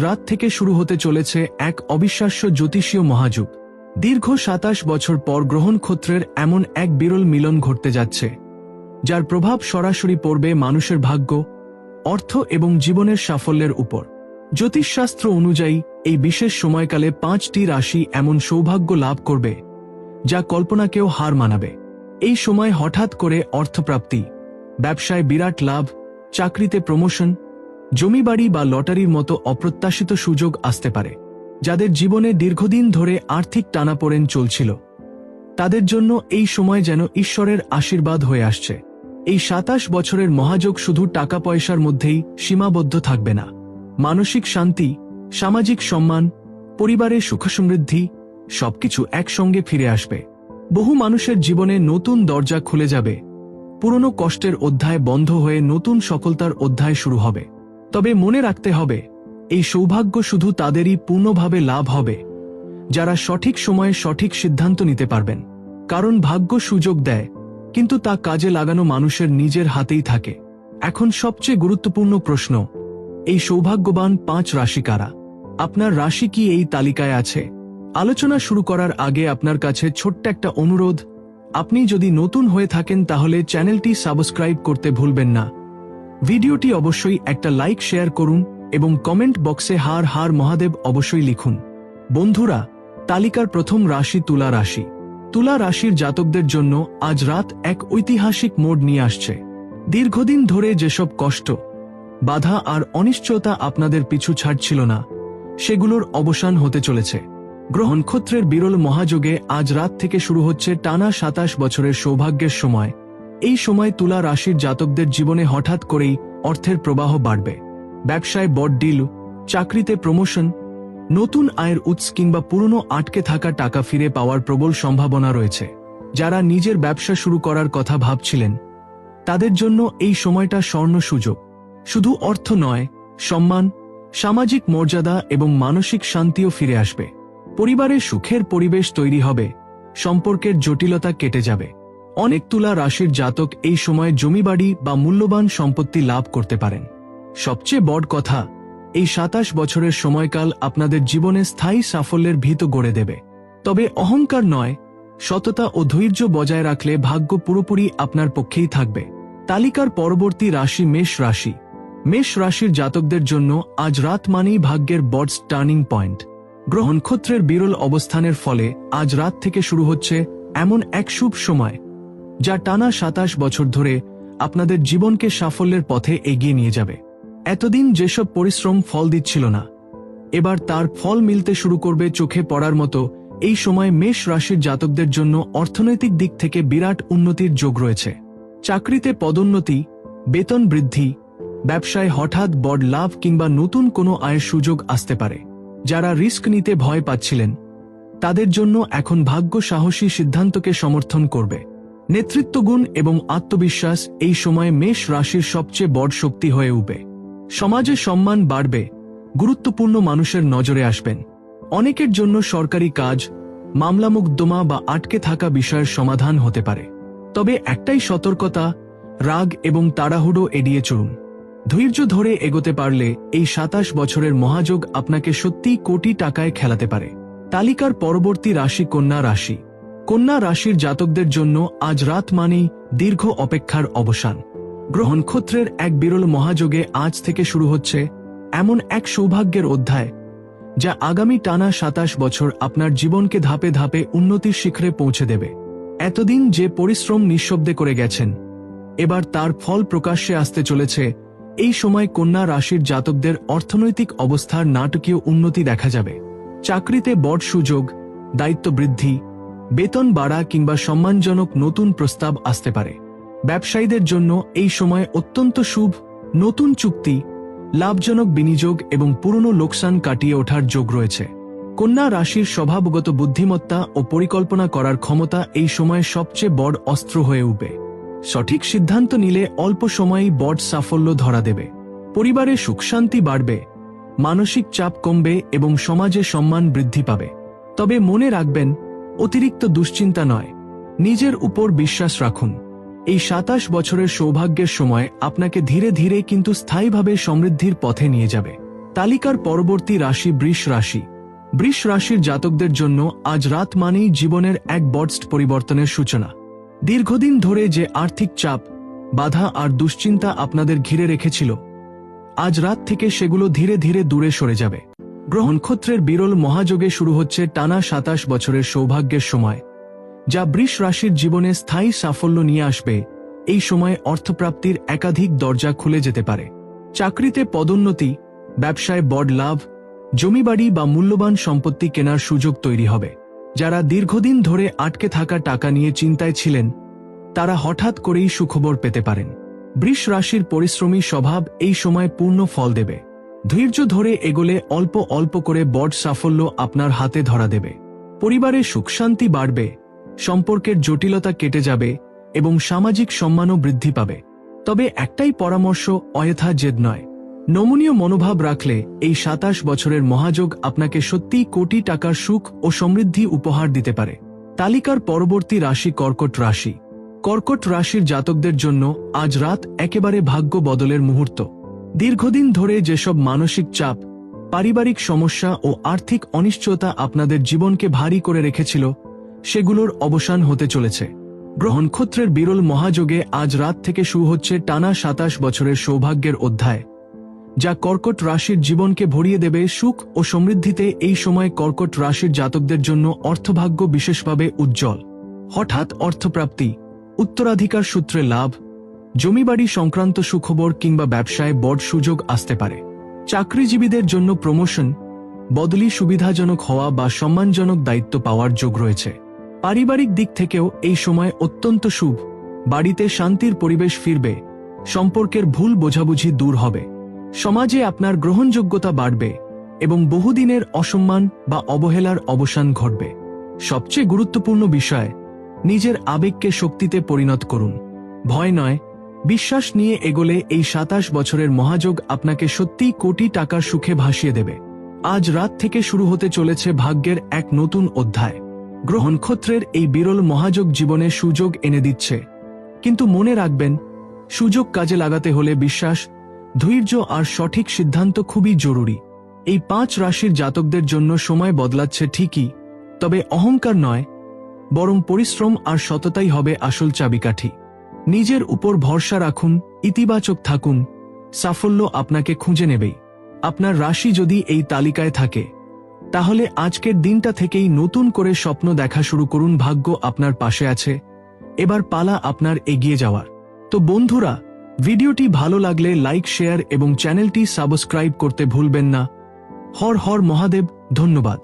রাত থেকে শুরু হতে চলেছে এক অবিশ্বাস্য জ্যোতিষীয় মহাযুগ। দীর্ঘ সাতাশ বছর পর গ্রহণ ক্ষত্রের এমন এক বিরল মিলন ঘটতে যাচ্ছে, যার প্রভাব সরাসরি পড়বে মানুষের ভাগ্য, অর্থ এবং জীবনের সাফল্যের উপর। জ্যোতিষশাস্ত্র অনুযায়ী, এই বিশেষ সময়কালে পাঁচটি রাশি এমন সৌভাগ্য লাভ করবে, যা কল্পনাকেও হার মানাবে। এই সময় হঠাৎ করে অর্থপ্রাপ্তি, ব্যবসায় বিরাট লাভ, চাকরিতে প্রমোশন জমিবাড়ি বা লটারির মতো অপ্রত্যাশিত সুযোগ আসতে পারে, যাদের জীবনে দীর্ঘদিন ধরে আর্থিক টানাপোড়েন চলছিল। তাদের জন্য এই সময় যেন ঈশ্বরের আশীর্বাদ হয়ে আসছে। এই সাতাশ বছরের মহাযোগ শুধু টাকা পয়সার মধ্যেই সীমাবদ্ধ থাকবে না। মানসিক শান্তি, সামাজিক সম্মান পরিবারের সুখ সমৃদ্ধি সবকিছু একসঙ্গে ফিরে আসবে। বহু মানুষের জীবনে নতুন দরজা খুলে যাবে। পুরনো কষ্টের অধ্যায় বন্ধ হয়ে নতুন সফলতার অধ্যায় শুরু হবে। তবে মনে রাখতে হবে, এই সৌভাগ্য শুধু তাদেরই পূর্ণভাবে লাভ হবে, যারা সঠিক সময়ে সঠিক সিদ্ধান্ত নিতে পারবেন। কারণ ভাগ্য সুযোগ দেয়, কিন্তু তা কাজে লাগানো মানুষের নিজের হাতেই থাকে। এখন সবচেয়ে গুরুত্বপূর্ণ প্রশ্ন, এই সৌভাগ্যবান পাঁচ রাশি কারা? আপনার রাশি কি এই তালিকায় আছে? আলোচনা শুরু করার আগে আপনার কাছে ছোট্ট একটা অনুরোধ, আপনি যদি নতুন হয়ে থাকেন তাহলে চ্যানেলটি সাবস্ক্রাইব করতে ভুলবেন না। ভিডিওটি অবশ্যই একটা লাইক, শেয়ার করুন এবং কমেন্ট বক্সে হার হার মহাদেব অবশ্যই লিখুন। বন্ধুরা, তালিকার প্রথম রাশি তুলা রাশি। তুলা রাশির জাতকদের জন্য আজ রাত এক ঐতিহাসিক মোড় নিয়ে আসছে। দীর্ঘদিন ধরে যেসব কষ্ট, বাধা আর অনিশ্চয়তা আপনাদের পিছু ছাড়ছিল না, সেগুলোর অবসান হতে চলেছে। গ্রহণক্ষত্রের বিরল মহাযোগে আজ রাত থেকে শুরু হচ্ছে টানা সাতাশ বছরের সৌভাগ্যের সময়। এই সময় তুলা রাশির জাতকদের জীবনে হঠাৎ করেই অর্থের প্রবাহ বাড়বে। ব্যবসায় বড ডিল চাকরিতে প্রমোশন নতুন আয়ের উৎস কিংবা পুরনো আটকে থাকা টাকা ফিরে পাওয়ার প্রবল সম্ভাবনা রয়েছে। যারা নিজের ব্যবসা শুরু করার কথা ভাবছিলেন, তাদের জন্য এই সময়টা স্বর্ণ সুযোগ। শুধু অর্থ নয়, সম্মান, সামাজিক মর্যাদা এবং মানসিক শান্তিও ফিরে আসবে। পরিবারের সুখের পরিবেশ তৈরি হবে, সম্পর্কের জটিলতা কেটে যাবে। অনেক তুলা রাশির জাতক এই সময় জমিবাড়ি বা মূল্যবান সম্পত্তি লাভ করতে পারেন। সবচেয়ে বড় কথা, এই সাতাশ বছরের সময়কাল আপনাদের জীবনে স্থায়ী সাফল্যের ভীত গড়ে দেবে। তবে অহংকার নয়, সততা ও ধৈর্য বজায় রাখলে ভাগ্য পুরোপুরি আপনার পক্ষেই থাকবে। তালিকার পরবর্তী রাশি মেষ রাশি। মেষ রাশির জাতকদের জন্য আজ রাত মানেই ভাগ্যের বডস টার্নিং পয়েন্ট। গ্রহণক্ষত্রের বিরল অবস্থানের ফলে আজ রাত থেকে শুরু হচ্ছে এমন এক শুভ সময়। যা টানা সাতাশ বছর ধরে আপনাদের জীবনকে সাফল্যের পথে এগিয়ে নিয়ে যাবে। এতদিন যেসব পরিশ্রম ফল দিচ্ছিল না, এবার তার ফল মিলতে শুরু করবে চোখে পড়ার মতো এই সময় মেষ রাশির জাতকদের জন্য অর্থনৈতিক দিক থেকে বিরাট উন্নতির যোগ রয়েছে। চাকরিতে পদোন্নতি, বেতন বৃদ্ধি, ব্যবসায় হঠাৎ বড় লাভ কিংবা নতুন কোনো আয়ের সুযোগ আসতে পারে। যারা রিস্ক নিতে ভয় পাচ্ছিলেন, তাদের জন্য এখন ভাগ্য সাহসী সিদ্ধান্তকে সমর্থন করবে। নেতৃত্বগুণ এবং আত্মবিশ্বাস এই সময়ে মেষ রাশির সবচেয়ে বড় শক্তি হয়ে উঠবে। সমাজে সম্মান বাড়বে, গুরুত্বপূর্ণ মানুষের নজরে আসবেন। অনেকের জন্য সরকারি কাজ মামলা বা আটকে থাকা বিষয়ের সমাধান হতে পারে। তবে একটাই সতর্কতা, রাগ এবং তাড়াহুড়ো এড়িয়ে চলুন। ধৈর্য ধরে এগোতে পারলে এই সাতাশ বছরের মহাযোগ আপনাকে সত্যিই কোটি টাকায় খেলাতে পারে। তালিকার পরবর্তী রাশি কন্যা রাশি। কন্যা রাশির জাতকদের জন্য আজ রাত মানেই দীর্ঘ অপেক্ষার অবসান। গ্রহণক্ষত্রের এক বিরল মহাযোগে আজ থেকে শুরু হচ্ছে এমন এক সৌভাগ্যের অধ্যায়, যা আগামী টানা সাতাশ বছর আপনার জীবনকে ধাপে ধাপে উন্নতির শিখরে পৌঁছে দেবে। এতদিন যে পরিশ্রম নিঃশব্দে করে গেছেন, এবার তার ফল প্রকাশ্যে আসতে চলেছে এই সময় কন্যা রাশির জাতকদের অর্থনৈতিক অবস্থার নাটকীয় উন্নতি দেখা যাবে। চাকরিতে বড় সুযোগ, দায়িত্ব বৃদ্ধি বেতন বাড়া কিংবা সম্মানজনক নতুন প্রস্তাব আসতে পারে। ব্যবসায়ীদের জন্য এই সময় অত্যন্ত শুভ, নতুন চুক্তি, লাভজনক বিনিয়োগ এবং পুরনো লোকসান কাটিয়ে ওঠার যোগ রয়েছে। কন্যা রাশির স্বভাবগত বুদ্ধিমত্তা ও পরিকল্পনা করার ক্ষমতা এই সময়ে সবচেয়ে বড় অস্ত্র হয়ে উঠবে। সঠিক সিদ্ধান্ত নিলে অল্প সময়েই বড় সাফল্য ধরা দেবে। পরিবারে সুখ শান্তি বাড়বে, মানসিক চাপ কমবে এবং সমাজে সম্মান বৃদ্ধি পাবে। তবে মনে রাখবেন অতিরিক্ত দুশ্চিন্তা নয়। নিজের উপর বিশ্বাস রাখুন। এই সাতাশ বছরের সৌভাগ্যের সময় আপনাকে ধীরে ধীরে কিন্তু স্থায়ীভাবে সমৃদ্ধির পথে নিয়ে যাবে। তালিকার পরবর্তী রাশি বৃষ রাশি। বৃষ রাশির জাতকদের জন্য আজ রাত মানেই জীবনের এক বডস্ট পরিবর্তনের সূচনা। দীর্ঘদিন ধরে যে আর্থিক চাপ, বাধা আর দুশ্চিন্তা আপনাদের ঘিরে রেখেছিল, আজ রাত থেকে সেগুলো ধীরে ধীরে দূরে সরে যাবে। গ্রহণক্ষত্রের বিরল মহাযোগে শুরু হচ্ছে টানা সাতাশ বছরের সৌভাগ্যের সময়, যা বৃষ রাশির জীবনে স্থায়ী সাফল্য নিয়ে আসবে। এই সময়ে অর্থপ্রাপ্তির একাধিক দরজা খুলে যেতে পারে। চাকরিতে পদোন্নতি, ব্যবসায় বড় লাভ, জমিবাড়ি বা মূল্যবান সম্পত্তি কেনার সুযোগ তৈরি হবে। যারা দীর্ঘদিন ধরে আটকে থাকা টাকা নিয়ে চিন্তায় ছিলেন, তারা হঠাৎ করেই সুখবর পেতে পারেন। বৃষ রাশির পরিশ্রমী স্বভাব এই সময় পূর্ণ ফল দেবে। ধৈর্য ধরে এগোলে অল্প অল্প করে বড় সাফল্য আপনার হাতে ধরা দেবে। পরিবারে সুখ শান্তি বাড়বে, সম্পর্কের জটিলতা কেটে যাবে এবং সামাজিক সম্মানও বৃদ্ধি পাবে। তবে একটাই পরামর্শ, অযথা জেদ নয়। নমনীয় মনোভাব রাখলে এই সাতাশ বছরের মহাযোগ আপনাকে সত্যিই কোটি টাকার সুখ ও সমৃদ্ধি উপহার দিতে পারে। তালিকার পরবর্তী রাশি কর্কট রাশি। কর্কট রাশির জাতকদের জন্য আজ রাত একেবারে ভাগ্য বদলের মুহূর্ত। দীর্ঘদিন ধরে যেসব মানসিক চাপ, পারিবারিক সমস্যা ও আর্থিক অনিশ্চয়তা আপনাদের জীবনকে ভারী করে রেখেছিল, সেগুলোর অবসান হতে চলেছে। গ্রহণক্ষত্রের বিরল মহাযোগে আজ রাত থেকে শুরু হচ্ছে টানা সাতাশ বছরের সৌভাগ্যের অধ্যায়, যা কর্কট রাশির জীবনকে ভরিয়ে দেবে সুখ ও সমৃদ্ধিতে এই সময় কর্কট রাশির জাতকদের জন্য অর্থভাগ্য বিশেষভাবে উজ্জ্বল। হঠাৎ অর্থপ্রাপ্তি, উত্তরাধিকার সূত্রে লাভ জমিবাড়ি সংক্রান্ত সুখবর কিংবা ব্যবসায় বড় সুযোগ আসতে পারে। চাকরিজীবীদের জন্য প্রমোশন, বদলি সুবিধাজনক হওয়া বা সম্মানজনক দায়িত্ব পাওয়ার যোগ রয়েছে। পারিবারিক দিক থেকেও এই সময় অত্যন্ত শুভ। বাড়িতে শান্তির পরিবেশ ফিরবে, সম্পর্কের ভুল বোঝাবুঝি দূর হবে। সমাজে আপনার গ্রহণযোগ্যতা বাড়বে এবং বহুদিনের অসম্মান বা অবহেলার অবসান ঘটবে। সবচেয়ে গুরুত্বপূর্ণ বিষয়, নিজের আবেগকে শক্তিতে পরিণত করুন। ভয় নয় বিশ্বাস নিয়ে এগোলে এই সাতাশ বছরের মহাযোগ আপনাকে সত্যিই কোটি টাকার সুখে ভাসিয়ে দেবে। আজ রাত থেকে শুরু হতে চলেছে ভাগ্যের এক নতুন অধ্যায়। গ্রহণক্ষত্রের এই বিরল মহাযোগ জীবনে সুযোগ এনে দিচ্ছে। কিন্তু মনে রাখবেন, সুযোগ কাজে লাগাতে হলে বিশ্বাস, ধৈর্য আর সঠিক সিদ্ধান্ত খুবই জরুরি। এই পাঁচ রাশির জাতকদের জন্য সময় বদলাচ্ছে ঠিকই, তবে অহংকার নয়, বরং পরিশ্রম আর সততাই হবে আসল চাবিকাঠি। নিজের উপর ভরসা রাখুন, ইতিবাচক থাকুন। সাফল্য আপনাকে খুঁজে নেবেই। আপনার রাশি যদি এই তালিকায় থাকে, তাহলে আজকের দিনটা থেকেই নতুন করে স্বপ্ন দেখা শুরু করুন, ভাগ্য আপনার পাশে আছে। এবার পালা আপনার এগিয়ে যাওয়ার। তো বন্ধুরা, ভিডিওটি ভালো লাগলে লাইক, শেয়ার এবং চ্যানেলটি সাবস্ক্রাইব করতে ভুলবেন না। হর হর মহাদেব, ধন্যবাদ।